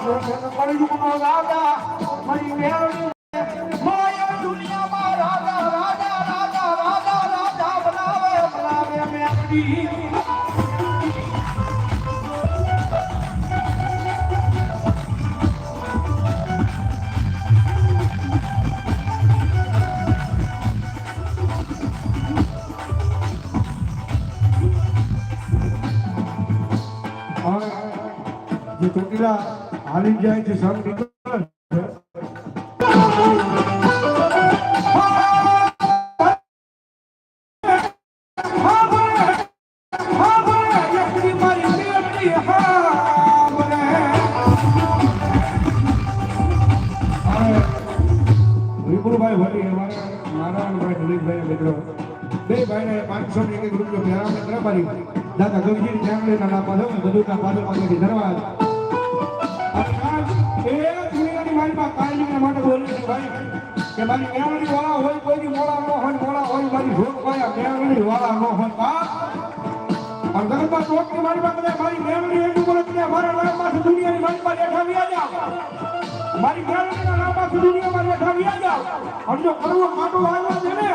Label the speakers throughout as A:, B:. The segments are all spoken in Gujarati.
A: કળયુગનો રાજા મારી મેળવી માયા દુનિયામાં રાજા રાજા રાજા રાજા રાજા બનાવે બનાવે મેળવી
B: જે ચોટીલા હાલી જાય છે સંઘ નીકળે છે
A: હા બોલે હા બોલે એકડી મારી મેળવી હા બોલે
B: વિપુલભાઈ ભટ્ટી અમારા નારાયણભાઈ દિલીપભાઈ મિત્રો બે ભાઈને પાંચસો ને એક એક રૂપિયો ફેરાવને કરાવી દાદા ગગજીની ફેમિલીના નામ પાછળ બધું કામ પાછળ પાછળથી ધરવા એ દુનિયાની મારીમાં કાયમીના માટે બોલું ભાઈ, કે મારી મેળવણી વાળા હોય, કોઈની મોળા ન હોય, મોળા હોય, મારી ભોગ પાયા મેળવણી વાળા ન હોય ગરબા ચોકની મારીમાં કદાચ મારી મેળવણી એટલું બોલે કે મારા નામમાંથી દુનિયાની મારીમાં લેખા વ્યા જાવ મારી મેળવણીના નામમાંથી દુનિયામાં લેખા વ્યા જાવ અને જો કરવો કાંટો આવ્યો છે ને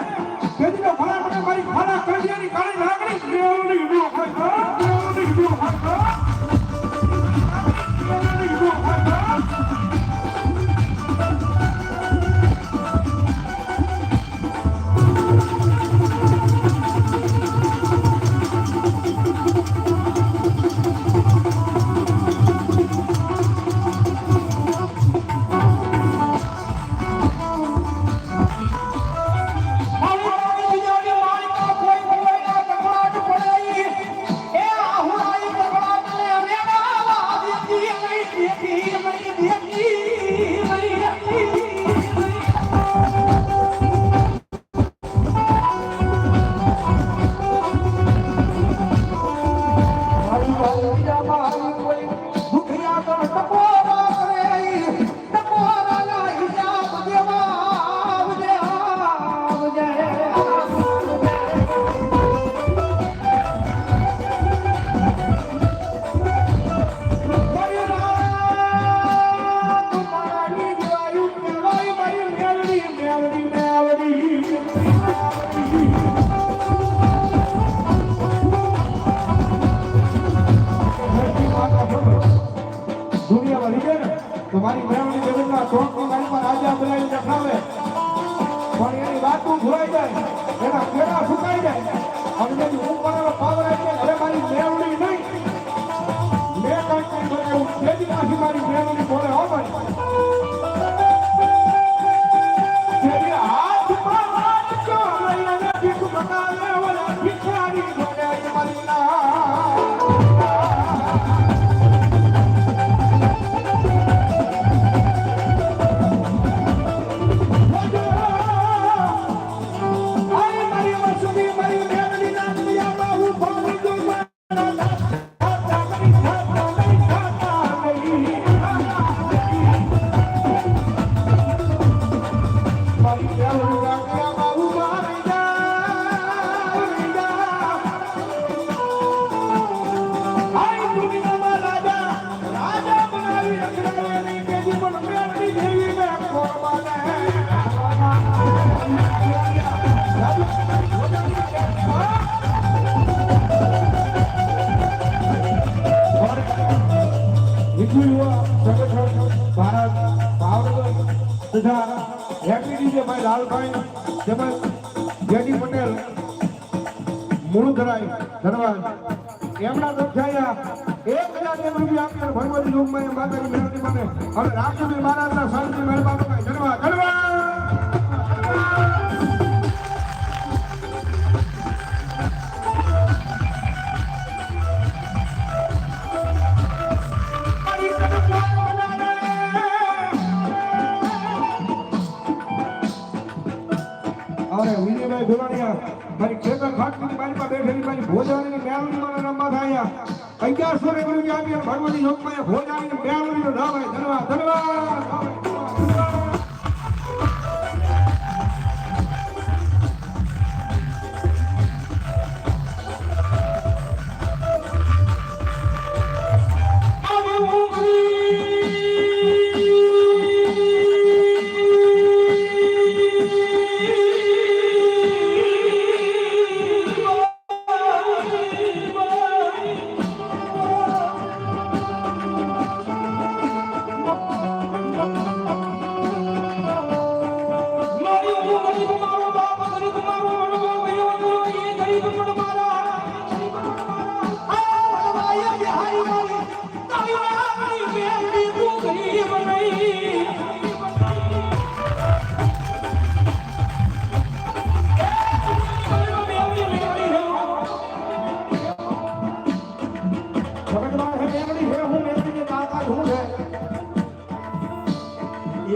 B: વાતું ભૂલાઈ જાય. એના પેડા સુકાઈ જાય. અને પાવર વિશ્વ યુવા સંગઠન પટેલ મૂળધરાઈ ધન્યવાદ એમના દર્શાયા એક હજાર એક રૂપિયા આપીને ભગવતી લોકમાં માતાની હવે રાષ્ટ્રપતિ મહારાજના શાંતિ મહેરબાન
A: મારી
B: ખેતર ખાટની મારી પાસે બેઠેલી મારી ભોજાની મેળવણી મને રમવા થાય અગિયારસો ને રૂપિયા આપી ભગવતી લોકમાં ભોજાની મેળવણી નો ધનવા ધન્યવાદ.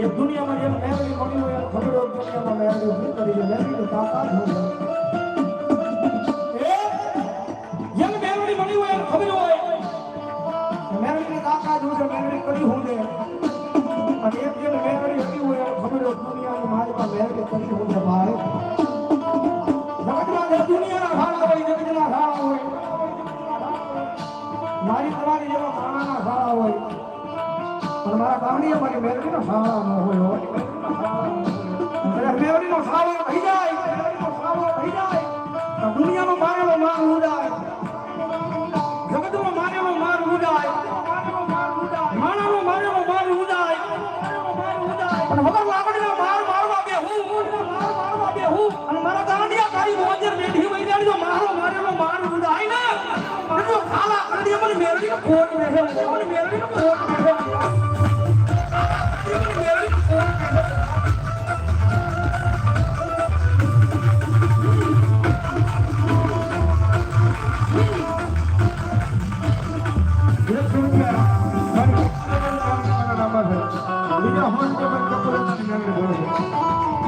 A: એક દુનિયામાં જેમ મેળવી મળી હોય ખબર દુનિયામાં મેળવી શું કરી છે? મેળવી તાકાત હોય એ? જેમ મેળવી મળી હોય ખબર હોય. મેળવીની તાકાત હોય મેળવી કરી હું દે અને એક જેમ મેળવી હતી હોય ખબર હોય દુનિયાની મારી પાસે મેળવી કરી હું દે ભાઈ? જગતમાં દુનિયાના ખાડા હોય, જગતના ખાડા હોય, મારી તમારી જેવા માણાના ખાડા હોય મારા ગામની અમારી મેળવીનો સાવળા ન હોય. કદાચ મેળવીનો સાવળો થઈ જાય. દુનિયામાં મારેલો માર ઉડાય. જગતમાં મારેલો માર ઉડાય. માણાનો મારેલો માર ઉડાય. પણ વગર લાકડીનો માર મારવા બે હું. મારવા અને મારા ગાંડિયા તારી મોજર બેઠી ત્યારે જો મારો મારેલો માર ઉડાય ને. તો ખાલા કરી મને બેઠો કોટ